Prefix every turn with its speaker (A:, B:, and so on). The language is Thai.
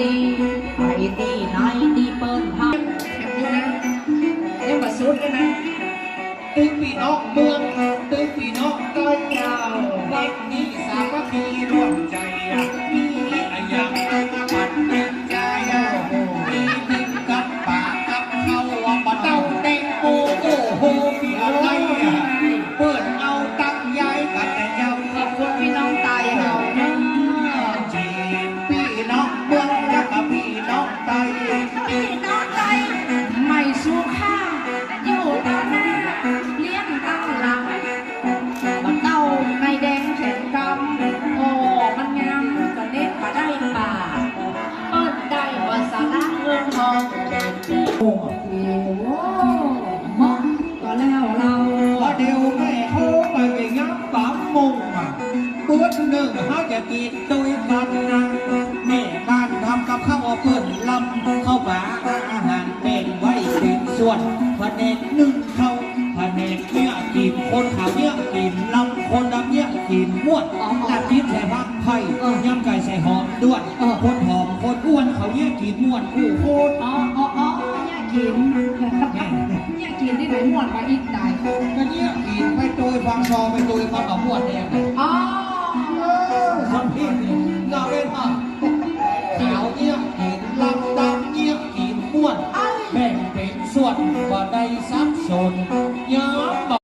A: ตี้ไอตี้ไนตี้เปิดห้ลเฮายังมาสุดเลยนะ
B: ตึงปีนอกเมืองตึงปีนอกก้อยาววันนี้สามัคคีร โอ้
A: โอ้เหมาะก็แล้วเราพอ
B: เดียวแม่โค้งไปไปงับสามโมงอะตัวหนึ่งเขาจะกินด้วยกันนะแม่บ้านทำกับข้าวเพิ่นลำเข้าบาอาหารเป็นไว้เป็นส่วนพเนกหนึ่งเขาพระเนกเนี่ยกินคนขาวเนี่ยกินลำคนดำเนี่ยกินม้วนน้ำจิ้มใส่ผักไผ่ย่ำไก่ใส่หอมด้วนคนหอมคนอ้วนเขาเนี่ยกินม้วนคู่โคตร
A: กินเนี่ยกินที่ไหนหมดไปอีกไหน
B: ก็เนี่ยกินไปโดยฟังชอไปโดยฟความหมวดเอง
A: อ๋อ
B: ทำผิดเราเล่นป่ะขาวเนี่ยกินลำดำเนี่ยกินม้วน
A: แบ
B: ่งเป็นส่วนบ่ได้ซับสนย้อม